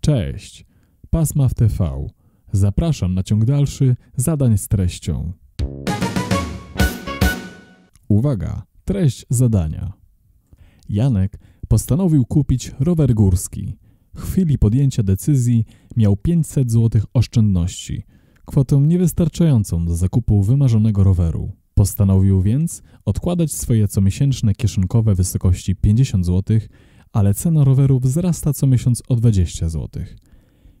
Cześć, Pasma w TV. Zapraszam na ciąg dalszy zadań z treścią. Uwaga, treść zadania. Janek postanowił kupić rower górski. W chwili podjęcia decyzji miał 500 zł oszczędności, kwotę niewystarczającą do zakupu wymarzonego roweru. Postanowił więc odkładać swoje comiesięczne kieszonkowe wysokości 50 zł, ale cena roweru wzrasta co miesiąc o 20 zł.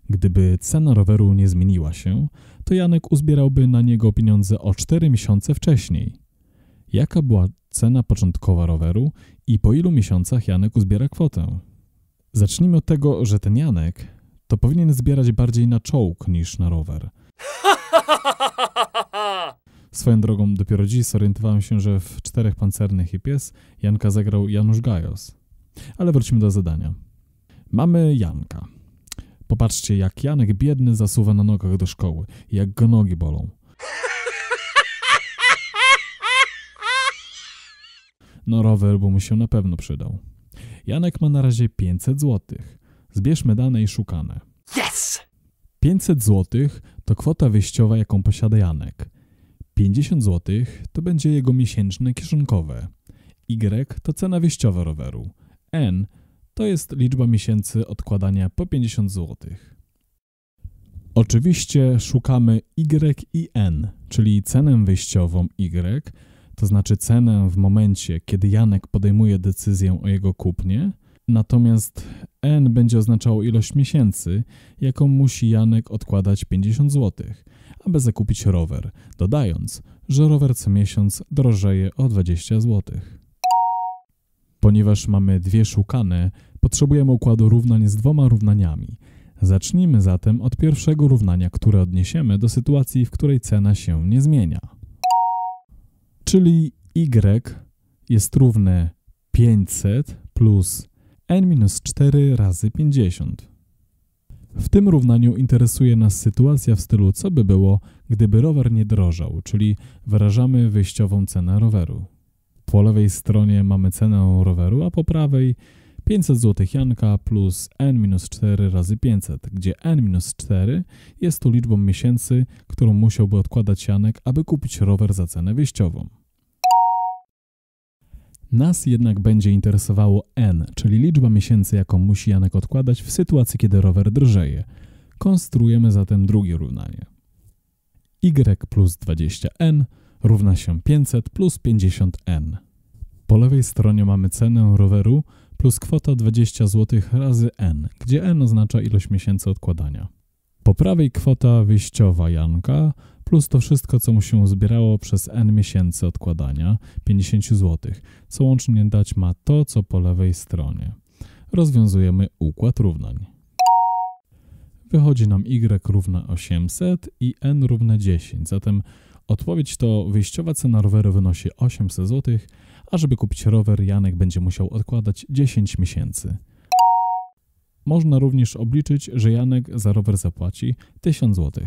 Gdyby cena roweru nie zmieniła się, to Janek uzbierałby na niego pieniądze o 4 miesiące wcześniej. Jaka była cena początkowa roweru i po ilu miesiącach Janek uzbiera kwotę? Zacznijmy od tego, że ten Janek to powinien zbierać bardziej na czołg niż na rower. Swoją drogą, dopiero dziś zorientowałem się, że w Czterech Pancernych i Pies Janka zagrał Janusz Gajos. Ale wróćmy do zadania. Mamy Janka. Popatrzcie, jak Janek biedny zasuwa na nogach do szkoły, jak go nogi bolą. No rower, bo mu się na pewno przydał. Janek ma na razie 500 zł. Zbierzmy dane i szukane. Yes! 500 zł to kwota wyjściowa, jaką posiada Janek. 50 zł to będzie jego miesięczne kieszonkowe. Y to cena wyjściowa roweru. N to jest liczba miesięcy odkładania po 50 zł. Oczywiście szukamy Y i N, czyli cenę wyjściową Y, to znaczy cenę w momencie, kiedy Janek podejmuje decyzję o jego kupnie, natomiast N będzie oznaczało ilość miesięcy, jaką musi Janek odkładać 50 zł, aby zakupić rower, dodając, że rower co miesiąc drożeje o 20 zł. Ponieważ mamy dwie szukane, potrzebujemy układu równań z dwoma równaniami. Zacznijmy zatem od pierwszego równania, które odniesiemy do sytuacji, w której cena się nie zmienia. Czyli y jest równe 500 plus n-4 razy 50. W tym równaniu interesuje nas sytuacja w stylu co by było, gdyby rower nie drożał, czyli wyrażamy wyjściową cenę roweru. Po lewej stronie mamy cenę roweru, a po prawej 500 zł Janka plus n-4 razy 500, gdzie n-4 jest tu liczbą miesięcy, którą musiałby odkładać Janek, aby kupić rower za cenę wyjściową. Nas jednak będzie interesowało n, czyli liczba miesięcy, jaką musi Janek odkładać w sytuacji, kiedy rower drżeje. Konstruujemy zatem drugie równanie. y plus 20n równa się 500 plus 50n. Po lewej stronie mamy cenę roweru plus kwota 20 zł razy n, gdzie n oznacza ilość miesięcy odkładania. Po prawej kwota wyjściowa Janka plus to wszystko, co mu się zbierało przez n miesięcy odkładania, 50 zł, co łącznie dać ma to, co po lewej stronie. Rozwiązujemy układ równań. Wychodzi nam y równa 800 i n równe 10, zatem odpowiedź to wyjściowa cena roweru wynosi 800 zł, a żeby kupić rower Janek będzie musiał odkładać 10 miesięcy. Można również obliczyć, że Janek za rower zapłaci 1000 zł.